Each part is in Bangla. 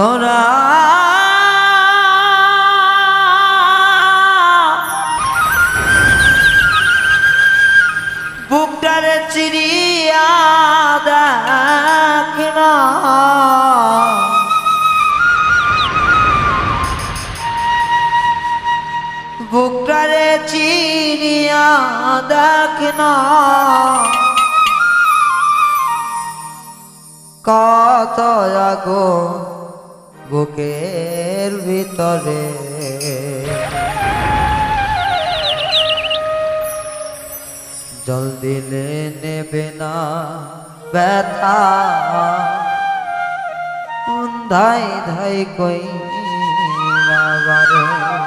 তোরা বুকটারে চিরিয়া দেখ না। বুকটারে চিরিয়া দেখ না। কত আগুন বুকের ভিতরে। জল দিলে নেবে না ব্যথা। ধাই ধাই কই বাবারে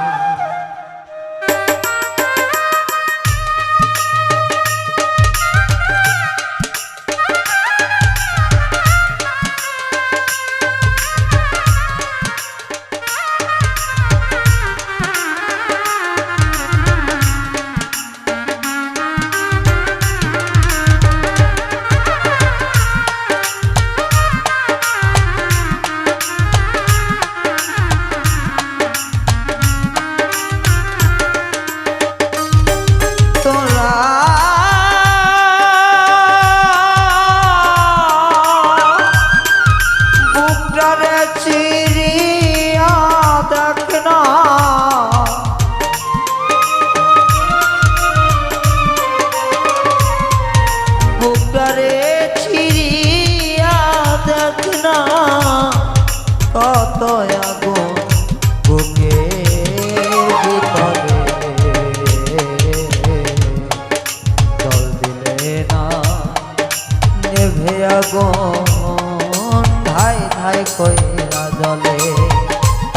ধাই কইরা জলে।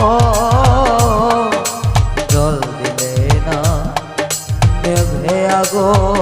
ও জল দিলে না নেভে আগুন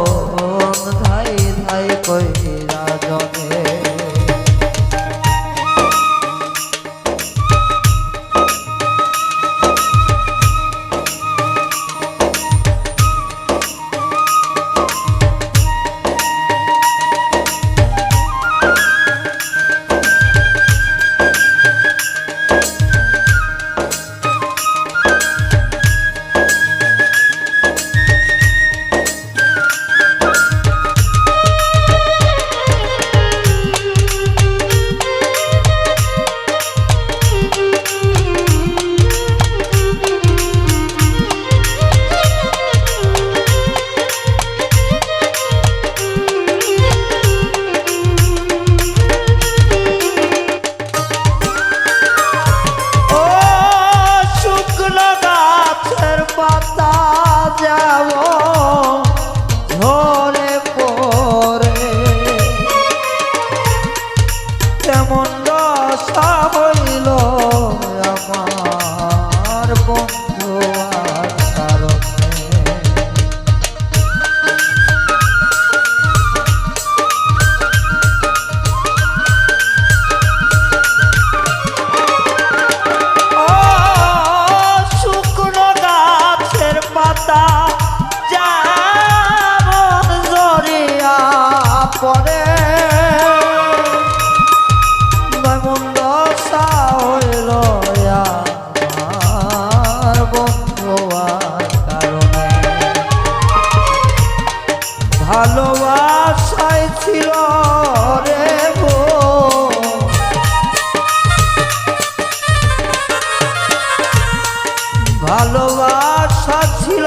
ভালোবাসা ছিল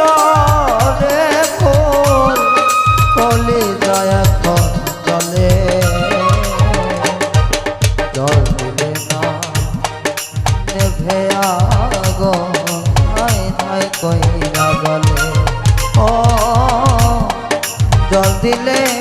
রে ফুল দয়া চলে জল। না নেভে আগো কইরা গলে। ও, জল দিলে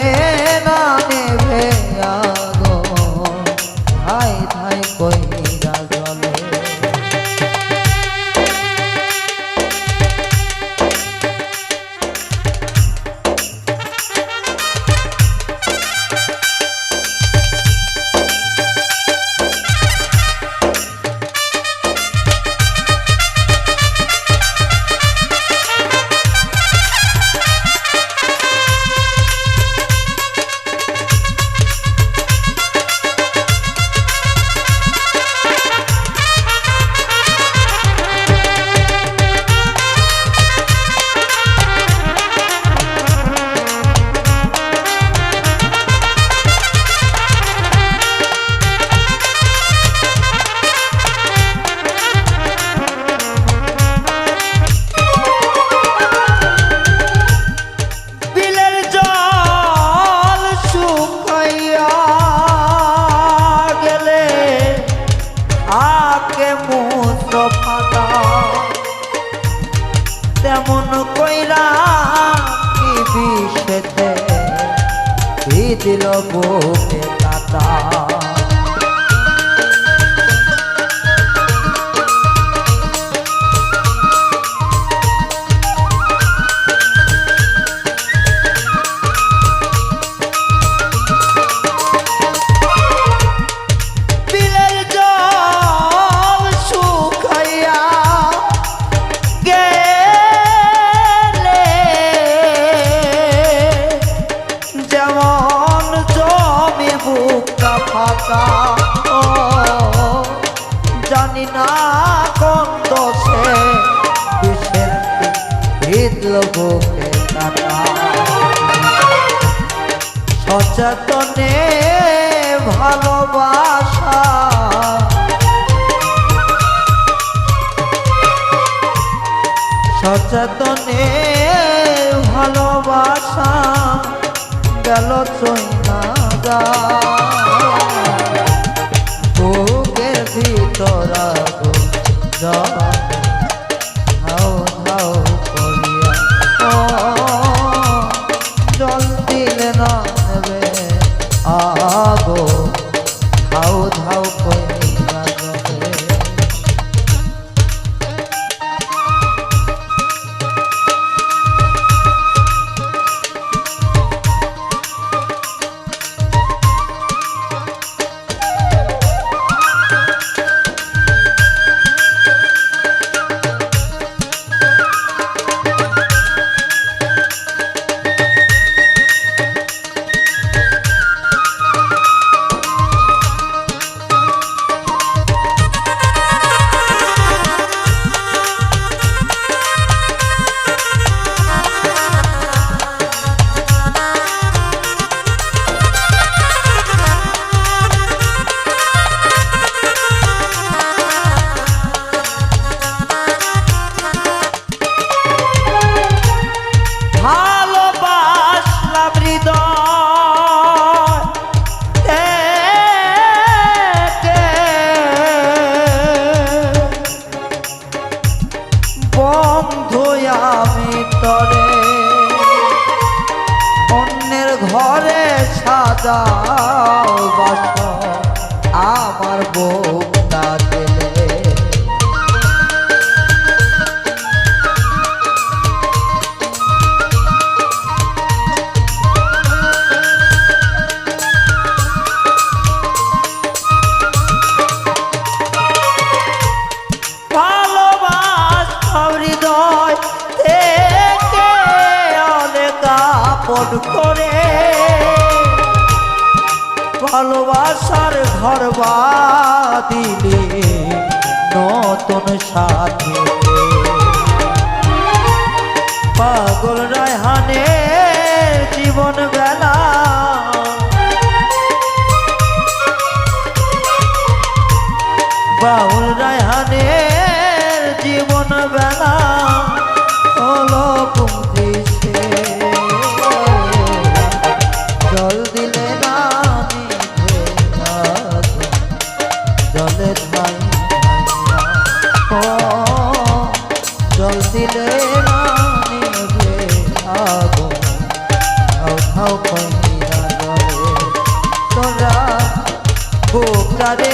তেমন কইরা কি বিষেতে? দিল বুকে ও, জানি না কোন দোষে বিষের হৃদল সচেতনে ভালোবাসা। সচেতনে ভালোবাসা গেল চইনা যা। ভিতর সাজাও বাস আমার বুকটা দিলে ভালোবাসতাম হৃদয় ঘরবা দিলে নতুন সাথে